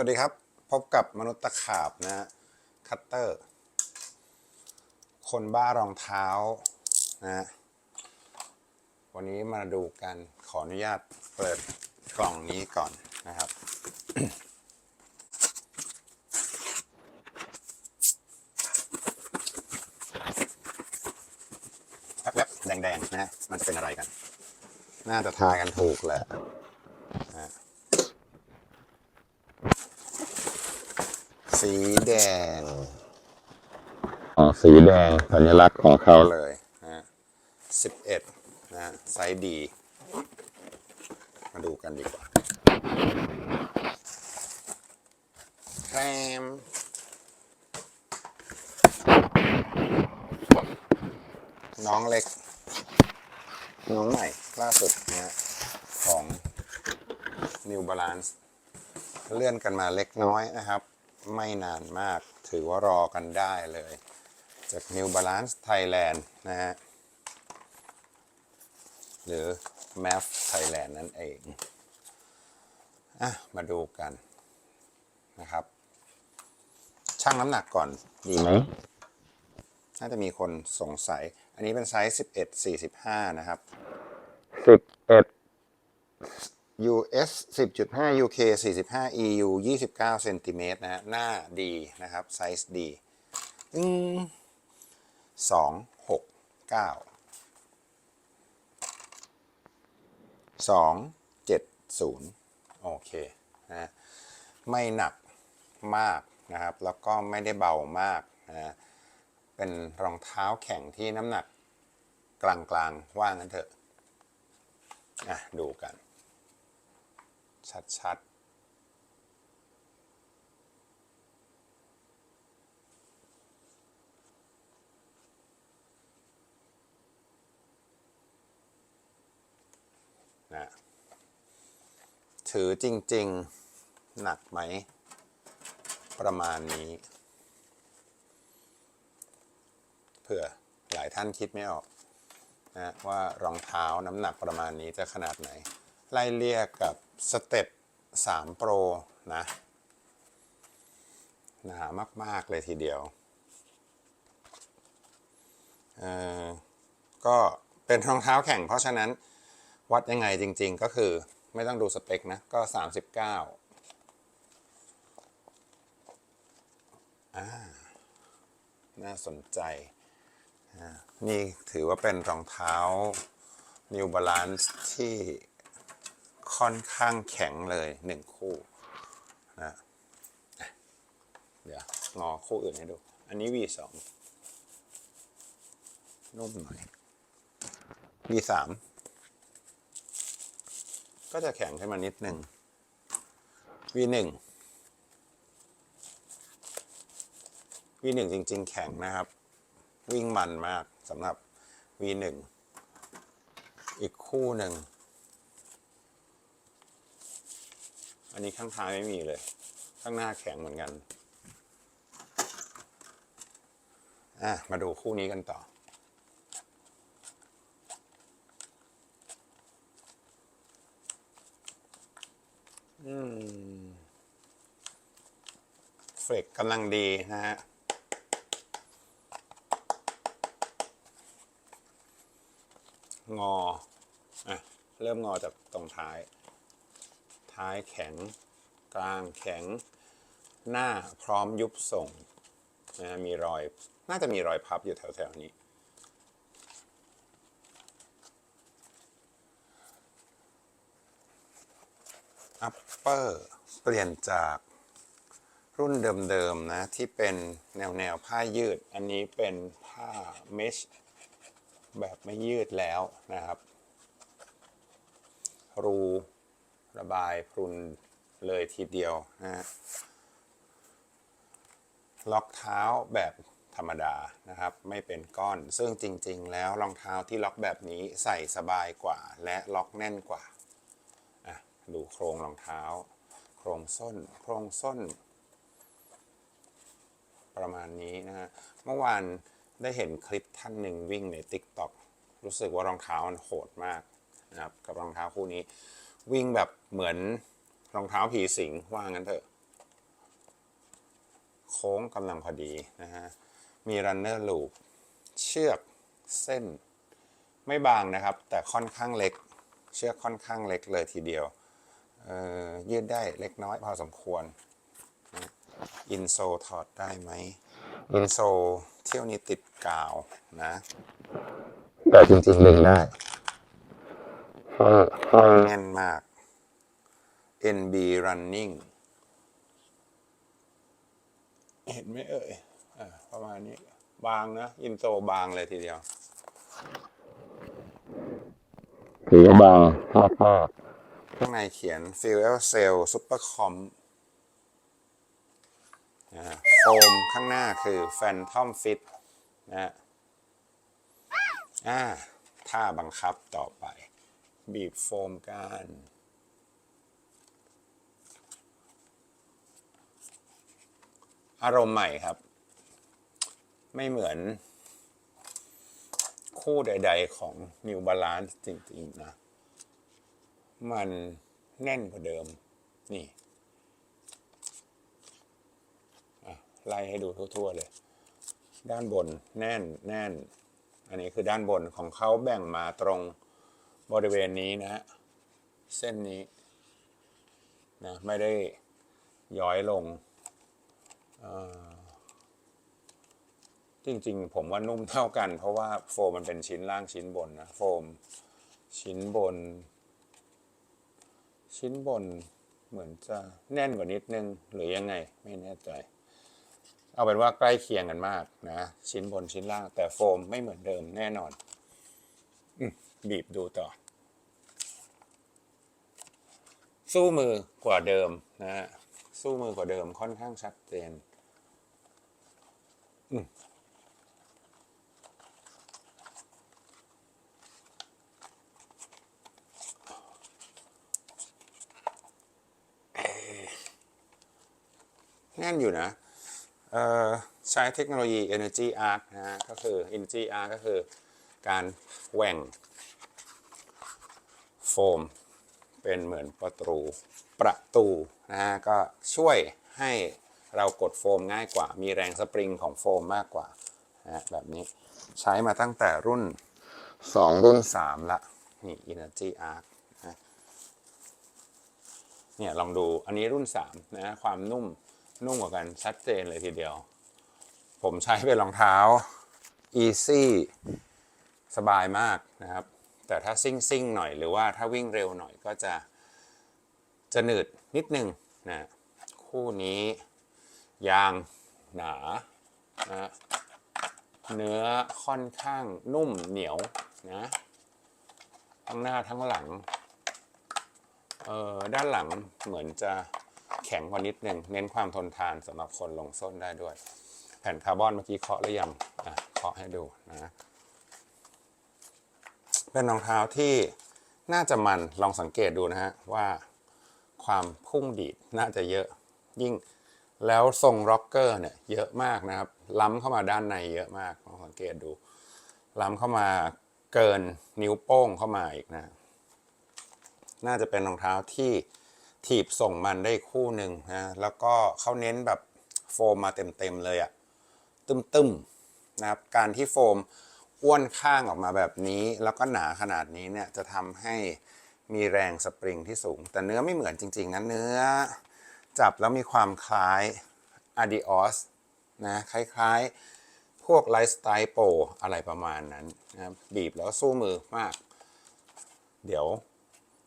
วัสดีครับ พบกับมนุษย์ตะขาบนะฮะคัตเตอร์ คนบ้ารองเท้านะฮะวันนี้มาดูกันขออนุญาตเปิดกล่องนี้ก่อนนะครับ แวบๆแดงๆนะฮะมันเป็นอะไรกัน น่าจะทายกันถูกแหละนะฮะ สีแดงอ๋อสีแดงสัญลักษณ์ของเขาเลยนะสิบเอ็ดนะไซส์ดี มาดูกันดีกว่าแครมน้องเล็ก น้องใหม่ล่าสุดนะฮะของ New Balance เลื่อนกันมาเล็กน้อยนะครับ ไม่นานมาก ถือว่ารอกันได้เลย จาก New Balance Thailand นะฮะ หรือ MAF Thailand นั่นเอง อะ มาดูกันนะครับช่างน้ำหนักก่อนดีไหมน่าจะมีคนสงสัย อันนี้เป็นไซส์ 11 45 นะครับ 11 US 10.5 UK 45 EU 29เซนติเมตรนะฮะหน้าดีนะครับ ไซส์ดีอืมสองหกเก้าสองเจ็ดศูนย์โอเคนะไม่หนักมากนะครับ แล้วก็ไม่ได้เบามากนะฮะเป็นรองเท้าแข่งที่น้ำหนักกลางๆว่างั้นเถอะ อะ ดูกัน ชัดๆนะถือจริง ๆ หนักไหม ประมาณนี้ เผื่อหลายท่านคิดไม่ออกนะว่ารองเท้าน้ำหนักประมาณนี้จะขนาดไหน ไล่เลี่ยกับ สเต็ป3 Pro นะหนามาก ๆ เลยทีเดียว เอ่อ ก็เป็นรองเท้าแข่งเพราะฉะนั้นวัดยังไงจริง ๆ ก็คือไม่ต้องดูสเปคนะ ก็ 39อ่าน่าสนใจนี่ถือว่าเป็นรองเท้า New Balance ที่ ค่อนข้างแข็งเลยหนึ่งคู่นะเดี๋ยวงอคู่อื่นให้ดู อันนี้ V2 นุ่มหน่อย V3 ก็จะแข็งขึ้นมานิดหนึ่ง V1 V1 จริง ๆ แข็งนะครับ วิ่งมันมากสำหรับ V1 อีกคู่หนึ่ง อันนี้ข้างท้ายไม่มีเลย ข้างหน้าแข็งเหมือนกัน อะ มาดูคู่นี้กันต่อ อืม เฟกกำลังดีนะฮะงอ อะ เริ่มงอจากตรงท้าย ท้ายแข็ง กลางแข็ง หน้าพร้อมยุบส่งนะมีรอย น่าจะมีรอยพับอยู่แถวๆนี้ อัปเปอร์เปลี่ยนจากรุ่นเดิมๆนะ ที่เป็นแนวแนวๆผ้ายืด อันนี้เป็นผ้าเมชแบบไม่ยืดแล้วนะครับ รูระ บายพรุนเลยทีเดียวนะฮะล็อกเท้าแบบธรรมดานะครับ ไม่เป็นก้อนซึ่งจริง ๆ แล้วรองเท้าที่ล็อกแบบนี้ใส่สบายกว่า และล็อกแน่นกว่าอะดูโครงรองเท้า โครงส้น โครงส้น ประมาณนี้นะฮะเมื่อวานได้เห็นคลิปท่านหนึ่งวิ่งใน TikTok รู้สึกว่ารองเท้ามันโหดมากนะครับกับรองเท้าคู่นี้ วิ่งแบบเหมือนรองเท้าผีสิงว่างั้นเถอะ โค้งกำลังพอดีนะฮะ มีรันเนอร์ลูปเชือกเส้น ไม่บางนะครับ แต่ค่อนข้างเล็ก เชือกค่อนข้างเล็กเลยทีเดียวเอ่ยืดได้เล็กน้อยพอสมควร อินโซถอดได้ไหม อินโซเที่ยวนี้ติดกาวนะ แต่จริงๆเล็งได้ แน่นมาก NB running เห็นไหมเอ่ยอ่าประมาณนี้ บางนะ อินโซบางเลยทีเดียวถือว่าบางมากมากข้างในเขียน Fuel Cell Super Com นะฮะโฟมข้างหน้าคือ Phantom Fit นะฮะอ่าท่าบังคับต่อไป บีบโฟมกันอารมณ์ใหม่ครับ ไม่เหมือน คู่ใด ๆ ของ New Balance จริง ๆ นะ มันแน่นกว่าเดิม นี่ไล่ให้ดูทั่ว ๆ เลย ด้านบนแน่นแน่น อันนี้คือด้านบนของเขาแบ่งมาตรง บริเวณนี้นะฮะ เส้นนี้นะไม่ได้ย้อยลง จริงๆ ผมว่านุ่มเท่ากัน เพราะว่าโฟมมันเป็นชิ้นล่างชิ้นบนนะ โฟมชิ้นบน ชิ้นบนเหมือนจะแน่นกว่านิดนึง หรือยังไงไม่แน่ใจ เอาเป็นว่าใกล้เคียงกันมากนะ ชิ้นบนชิ้นล่างแต่โฟมไม่เหมือนเดิมแน่นอนอม บีบดูต่อ สู้มือกว่าเดิมนะฮะสู้มือกว่าเดิมค่อนข้างชัดเจนแน่นอยู่นะใช้เทคโนโลยี Energy Arc นะฮะก็คือ Energy Arc ก็คือ การแหว่งโฟม เป็นเหมือนประตูประตูนะฮะก็ช่วยให้เรากดโฟมง่ายกว่า มีแรงสปริงของโฟมมากกว่านะฮะแบบนี้ใช้มาตั้งแต่รุ่น 2 รุ่น 3 ละ นี่ Energy Arc นะเนี่ยลองดูอันนี้รุ่น 3 นะ ความนุ่มนุ่มกว่ากันชัดเจนเลยทีเดียว ผมใช้เป็นรองเท้า Easy สบายมากนะครับ แต่ถ้าซิ่งซิ่งหน่อยหรือว่าถ้าวิ่งเร็วหน่อยก็จะจะหนืดนิดนึงนะคู่นี้ยางหนานะเนื้อค่อนข้างนุ่มเหนียวนะทั้งหน้าทั้งหลังเออด้านหลังเหมือนจะแข็งกว่านิดนึง เน้นความทนทานสำหรับคนลงส้นได้ด้วย แผ่นคาร์บอนเมื่อกี้เคาะหรือยังอะเคาะให้ดูนะ เป็นรองเท้าที่น่าจะมันลองสังเกตดูนะฮะว่าความพุ่งดีดน่าจะเยอะยิ่งแล้วทรงร็อกเกอร์เนี่ยเยอะมากนะครับ ล้ำเข้ามาด้านในเยอะมากลองสังเกตดู ล้ำเข้ามาเกินนิ้วโป้งเข้ามาอีกนะ น่าจะเป็นรองเท้าที่ถีบส่งมันได้คู่หนึ่งนะแล้วก็เขาเน้นแบบโฟมมาเต็มๆเลยอะตึมๆนะครับการที่โฟม อ้วนข้างออกมาแบบนี้ แล้วก็หนาขนาดนี้เนี่ยจะทำให้มีแรงสปริงที่สูง แต่เนื้อไม่เหมือนจริงๆนะเนื้อ จับแล้วมีความคล้าย Adios นะคล้ายๆ พวกไลฟ์สไตล์โปรอะไรประมาณนั้นนะบีบแล้วสู้มือมาก เดี๋ยว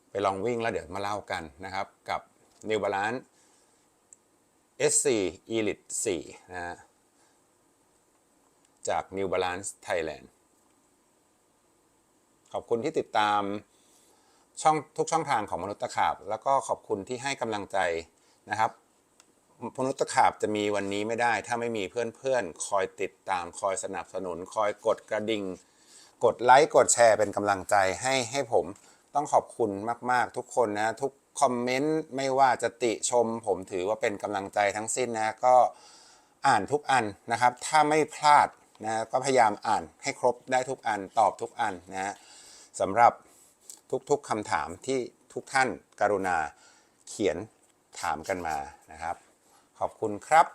ไปลองวิ่งแล้วเดี๋ยวมาเล่ากันนะครับ กับ New Balance SC Elite 4นะฮะจาก New Balance Thailand ขอบคุณที่ติดตามช่องทุกช่องทางของมนุษย์ตะขาบ แล้วก็ขอบคุณที่ให้กำลังใจนะครับมนุษย์ตะขาบจะมีวันนี้ไม่ได้ ถ้าไม่มีเพื่อนๆ คอยติดตามคอยสนับสนุน คอยกดกระดิ่ง กดไลค์กดแชร์เป็นกำลังใจให้ให้ผมต้องขอบคุณมาก ๆ ทุกคนนะ ทุกคอมเมนต์ไม่ว่าจะติชม ผมถือว่าเป็นกำลังใจทั้งสิ้นนะ ก็อ่านทุกอันนะครับ ถ้าไม่พลาดนะก็พยายามอ่านให้ครบได้ทุกอันตอบทุกอันนะฮะ สำหรับทุกๆคำถามที่ทุกท่านกรุณาเขียนถามกันมานะครับ ขอบคุณครับ